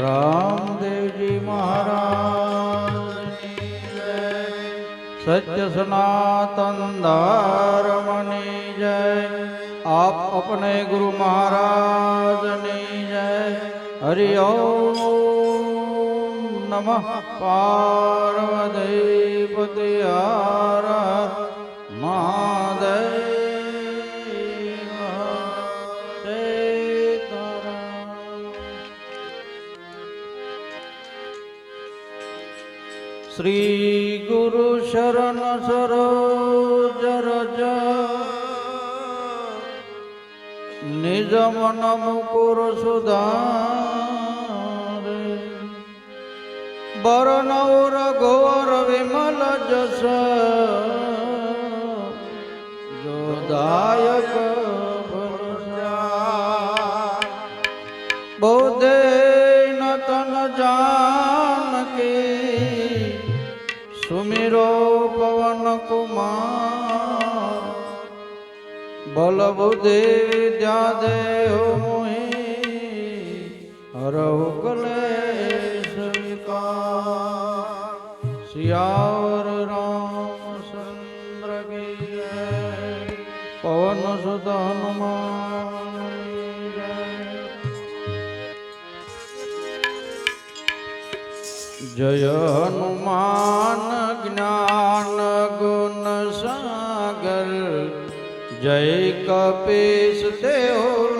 રામદેવજી મહારાજ સત્ય સનાતન ધર્મની જય. આપ અપને ગુરુ મહારાજની જય. હરિ નમઃ પાર્વતી પતિ હર. શ્રી ગુરુ શરણ સરોજ રજ. નિજ મન મુકુર સુધારે. બરનૌર ઘોર વિમલ જસ. જોદાયક બલ બુદ્ધિ વિદ્યા દેહ મોહી હરહુ કલેશ વિકાર સિયાવર રામચંદ્ર કી. પવન સુત હનુમાન. જય હનુમાન જ્ઞાન જય કપીશ દેવ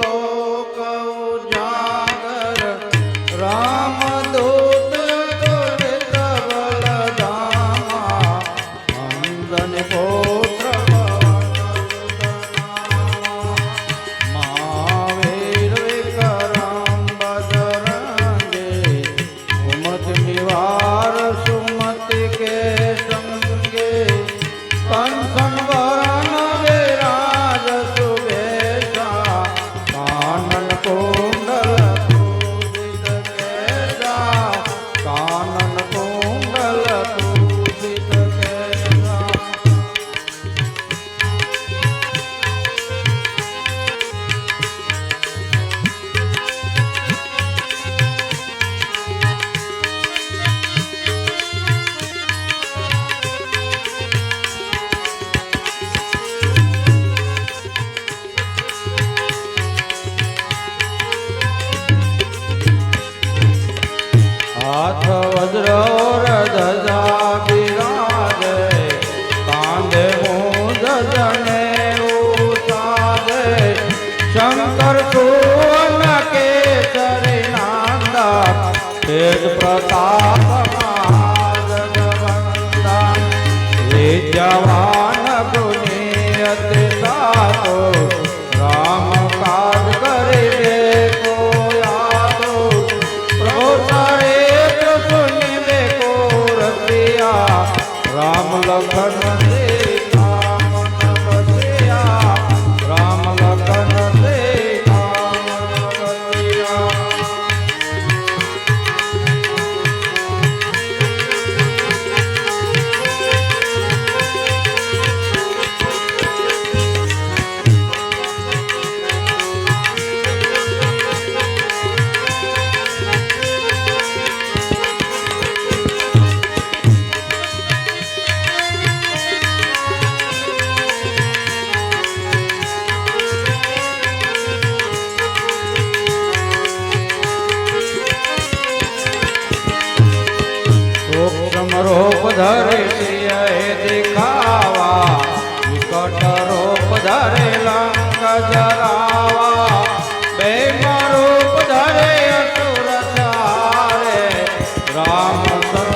હાથ વજ્ર. રામ રૂપ ધરે સિંહ દેખાવા, વિકટ રૂપ ધરે લંક જરાવા બે રૂપ ધરે અસુર ચારે રામચંદ્ર કે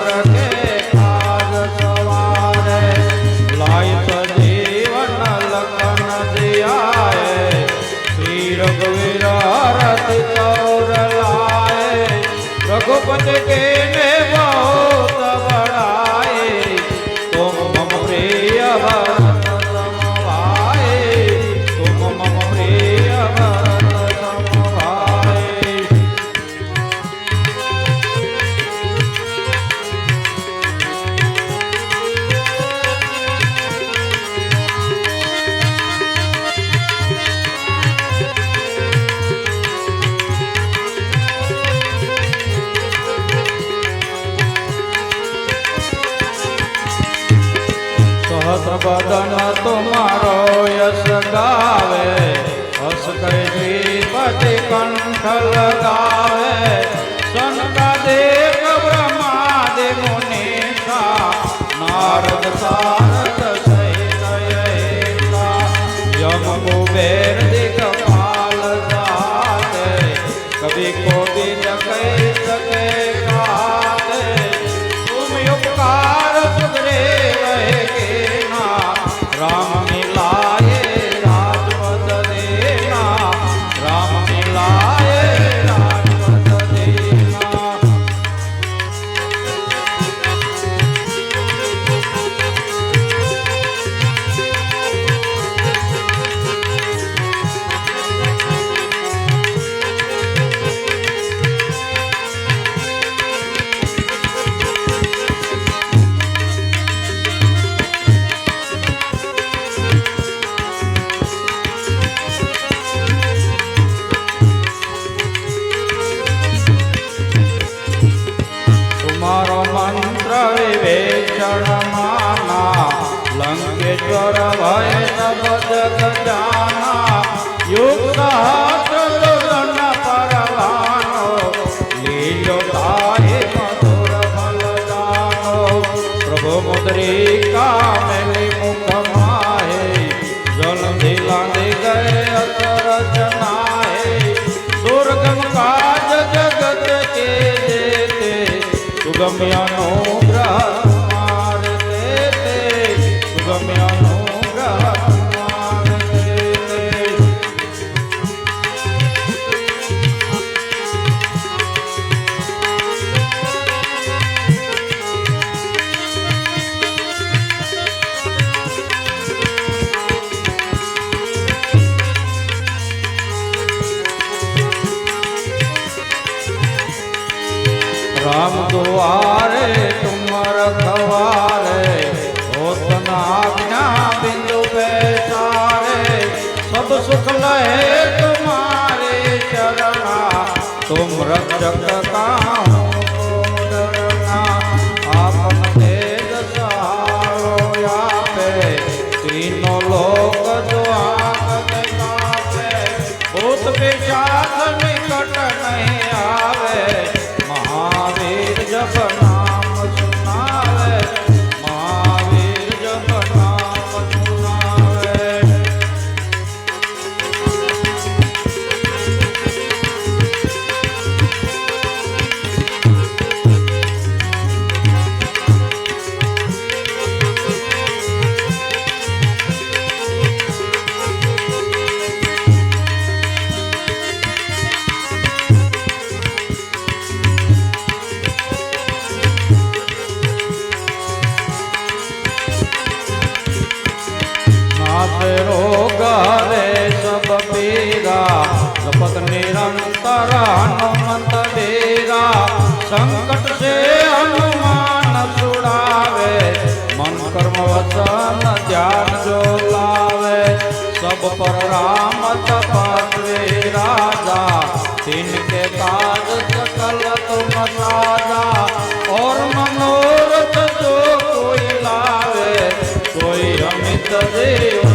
બદન તુમારો યશ ગાવે હસ કઈ શ્રીપતિ કંઠ લગાવે સંતાદેવ બ્રહ્માદિ મુનિ નારદ સારદ યમ કુબેર દિગપાલ જાતે, કવિ કો દિન કહી કાજ જગત કે દેતે સુગમ્યનો સુખ લહે તમારે ચરણા તુમ રક્ષક निरंतर हनुमंत बीरा संकट से हनुमान छुड़ावे मन कर्म वचन ध्यान जो लावे सब पर राम तपस्वी राजा तिनके काज सकल तुम साजा और मनोरथ जो कोई लावे कोई अमित देव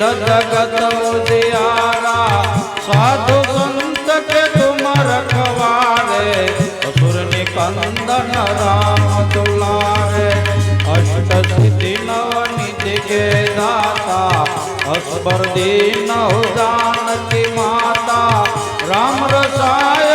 સિદ્ધ જગત ઉદિયારા સાધુ સંત કે તુમ રખવારે અસુર નિકંદન રામ દુલારે અષ્ટ સિદ્ધિ નવ નિધિ કે દાતા. અસ્બર દીન જાનકી માતા. રામ રસાય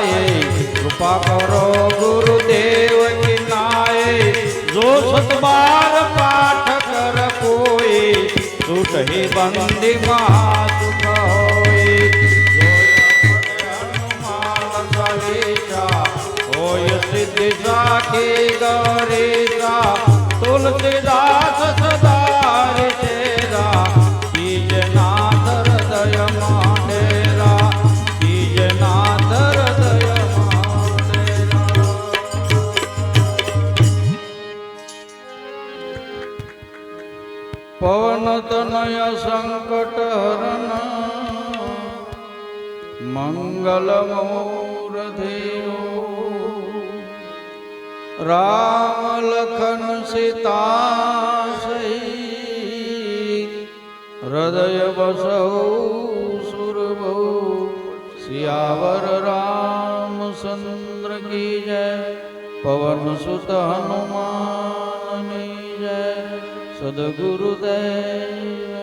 નાય. કૃપા કરો ગુરુદેવ કિનાય જો સતબાર પાઠ કર કોઈ છૂટ હે બંદી મા કમલમૂરધયો રામ લખન સીતા હૃદય બસૌ સુરભો સિયાવર રામચંદ્ર કી જય પવન સુત હનુમાનની જય સદગુરુદેવ